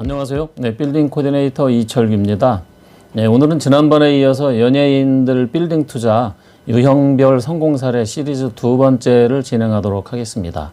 안녕하세요. 네, 빌딩 코디네이터 이철규입니다. 네, 오늘은 지난번에 이어서 연예인들 빌딩 투자 유형별 성공 사례 시리즈 두 번째를 진행하도록 하겠습니다.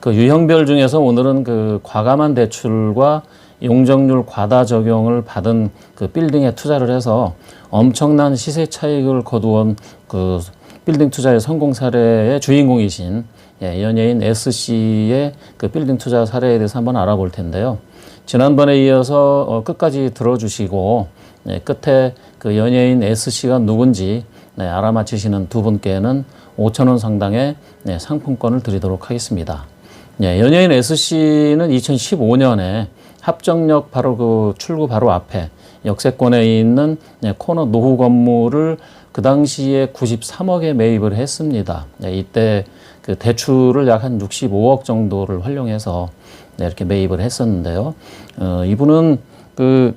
그 유형별 중에서 오늘은 그 과감한 대출과 용적률 과다 적용을 받은 그 빌딩에 투자를 해서 엄청난 시세 차익을 거두온 그 빌딩 투자의 성공 사례의 주인공이신 예, 연예인 S 씨의 그 빌딩 투자 사례에 대해서 한번 알아볼 텐데요. 지난번에 이어서 어, 끝까지 들어주시고 네, 끝에 그 연예인 S 씨가 누군지 네, 알아맞히시는 두 분께는 5천 원 상당의 네, 상품권을 드리도록 하겠습니다. 네, 연예인 S 씨는 2015년에 합정역 바로 그 출구 바로 앞에 역세권에 있는 네, 코너 노후 건물을 그 당시에 93억에 매입을 했습니다. 네, 이때 그 대출을 약 한 65억 정도를 활용해서 네, 이렇게 매입을 했었는데요. 어, 이분은 그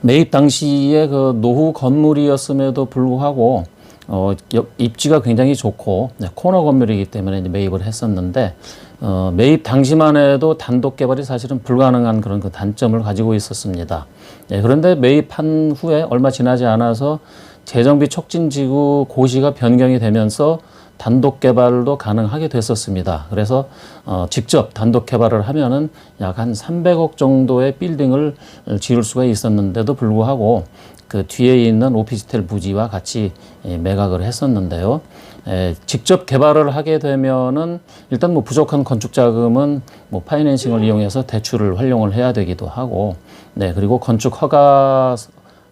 매입 당시에 그 노후 건물이었음에도 불구하고 어, 여- 입지가 굉장히 좋고 네, 코너 건물이기 때문에 매입을 했었는데 어, 매입 당시만 해도 단독 개발이 사실은 불가능한 그런 그 단점을 가지고 있었습니다. 네, 그런데 매입한 후에 얼마 지나지 않아서 재정비 촉진지구 고시가 변경이 되면서 단독 개발도 가능하게 됐었습니다. 그래서 어, 직접 단독 개발을 하면은 약 한 300억 정도의 빌딩을 지을 수가 있었는데도 불구하고 그 뒤에 있는 오피스텔 부지와 같이 예, 매각을 했었는데요. 에, 직접 개발을 하게 되면은 일단 뭐 부족한 건축 자금은 뭐 파이낸싱을 이용해서 대출을 활용을 해야 되기도 하고, 네 그리고 건축 허가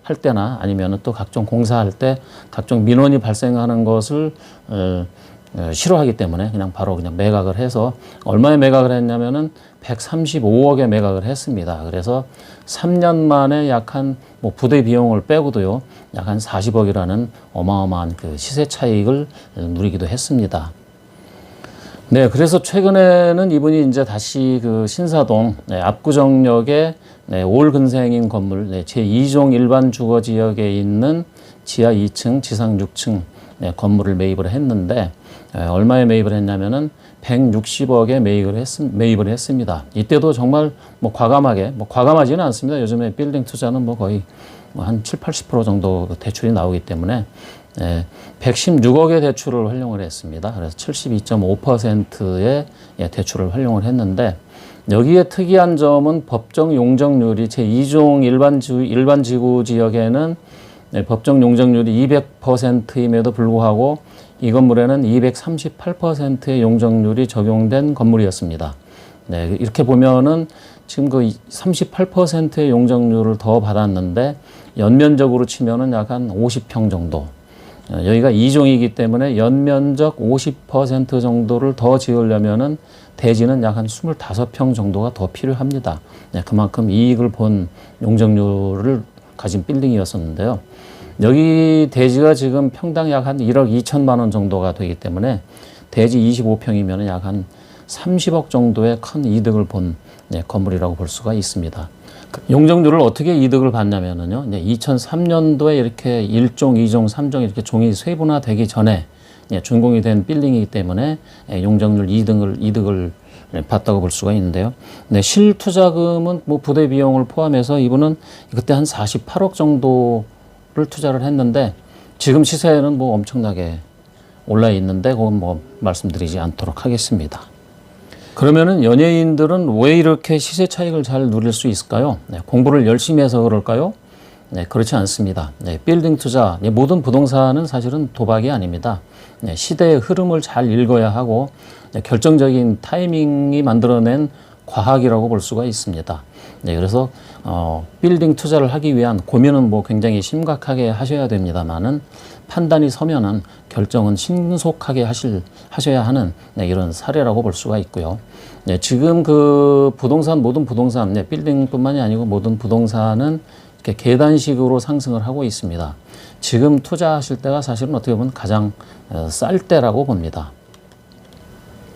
할 때나 아니면은 또 각종 공사할 때 각종 민원이 발생하는 것을 어, 어, 싫어하기 때문에 그냥 바로 그냥 매각을 해서 얼마에 매각을 했냐면은 135억에 매각을 했습니다. 그래서 3년 만에 약 한 뭐 부대 비용을 빼고도요 약 한 40억이라는 어마어마한 그 시세 차익을 누리기도 했습니다. 네, 그래서 최근에는 이분이 이제 다시 그 신사동 네, 압구정역에 네, 올 근생인 건물 네, 제2종 일반 주거 지역에 있는 지하 2층, 지상 6층 네, 건물을 매입을 했는데 에, 얼마에 매입을 했냐면은 160억에 매입을 했, 매입을 했습니다. 이때도 정말 뭐 과감하게, 뭐 과감하지는 않습니다. 요즘에 빌딩 투자는 뭐 거의 뭐한 7, 80% 정도 그 대출이 나오기 때문에 예, 116억의 대출을 활용을 했습니다. 그래서 72.5%의 예, 대출을 활용을 했는데 여기에 특이한 점은 법정 용적률이 제 2종 일반 지 일반 지구 지역에는 네, 법정 용적률이 200%임에도 불구하고 이 건물에는 238%의 용적률이 적용된 건물이었습니다. 네, 이렇게 보면은 지금 그 38%의 용적률을 더 받았는데 연면적으로 치면은 약 한 50평 정도. 어, 여기가 2종이기 때문에 연면적 50% 정도를 더 지으려면은 대지는 약 한 25평 정도가 더 필요합니다. 네, 그만큼 이익을 본 용적률을 가진 빌딩이었었는데요. 여기 대지가 지금 평당 약 한 1억 2천만 원 정도가 되기 때문에 대지 25평이면 약 한 30억 정도의 큰 이득을 본 네, 건물이라고 볼 수가 있습니다. 그 용적률을 어떻게 이득을 받냐면은요, 이제 2003년도에 이렇게 1종, 2종, 3종 이렇게 종이 세분화되기 전에 예, 준공이 된 빌딩이기 때문에 예, 용적률 이득을 이득을 봤다고 볼 수가 있는데요. 네, 실투자금은 뭐 부대 비용을 포함해서 이분은 그때 한 48억 정도를 투자를 했는데 지금 시세는 뭐 엄청나게 올라 있는데 그건 뭐 말씀드리지 않도록 하겠습니다. 그러면은 연예인들은 왜 이렇게 시세 차익을 잘 누릴 수 있을까요? 네, 공부를 열심히 해서 그럴까요? 네, 그렇지 않습니다. 네, 빌딩 투자, 네, 모든 부동산은 사실은 도박이 아닙니다. 네, 시대의 흐름을 잘 읽어야 하고 네, 결정적인 타이밍이 만들어낸 과학이라고 볼 수가 있습니다. 네, 그래서 어, 빌딩 투자를 하기 위한 고민은 뭐 굉장히 심각하게 하셔야 됩니다만은 판단이 서면은 결정은 신속하게 하실 하셔야 하는 네, 이런 사례라고 볼 수가 있고요. 네, 지금 그 부동산 모든 부동산, 네, 빌딩뿐만이 아니고 모든 부동산은 이렇게 계단식으로 상승을 하고 있습니다. 지금 투자하실 때가 사실은 어떻게 보면 가장 어, 쌀 때라고 봅니다.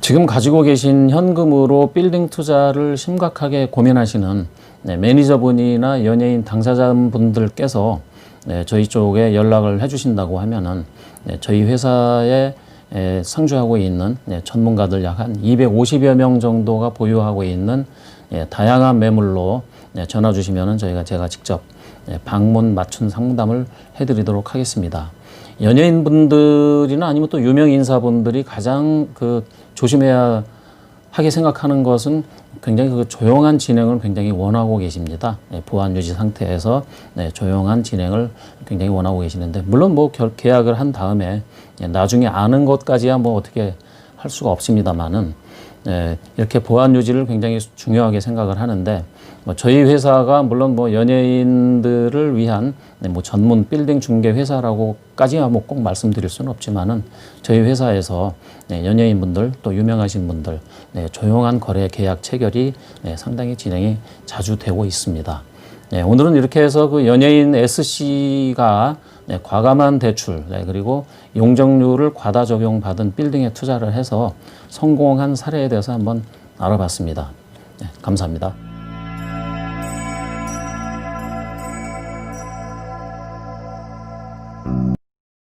지금 가지고 계신 현금으로 빌딩 투자를 심각하게 고민하시는 네, 매니저분이나 연예인 당사자분들께서 네, 저희 쪽에 연락을 해주신다고 하면은 네, 저희 회사에 에, 상주하고 있는 네, 전문가들 약 한 250여 명 정도가 보유하고 있는 예, 다양한 매물로 네, 전화 주시면은 저희가 제가 직접 네, 방문 맞춤 상담을 해드리도록 하겠습니다. 연예인 분들이나 아니면 또 유명 인사분들이 가장 그 조심해야 하게 생각하는 것은 굉장히 그 조용한 진행을 굉장히 원하고 계십니다. 네, 보안 유지 상태에서 네, 조용한 진행을 굉장히 원하고 계시는데 물론 뭐 결, 계약을 한 다음에 예, 나중에 아는 것까지야 뭐 어떻게 할 수가 없습니다만은 예, 이렇게 보안 유지를 굉장히 중요하게 생각을 하는데 뭐 저희 회사가 물론 뭐 연예인들을 위한 네, 뭐 전문 빌딩 중개 회사라고까지야 뭐꼭 말씀드릴 수는 없지만은 저희 회사에서 네, 연예인분들 또 유명하신 분들 네, 조용한 거래 계약 체결이 네, 상당히 진행이 자주 되고 있습니다. 네, 오늘은 이렇게 해서 그 연예인 SC가 네, 과감한 대출 네, 그리고 용적률을 과다 적용받은 빌딩에 투자를 해서 성공한 사례에 대해서 한번 알아봤습니다. 네, 감사합니다.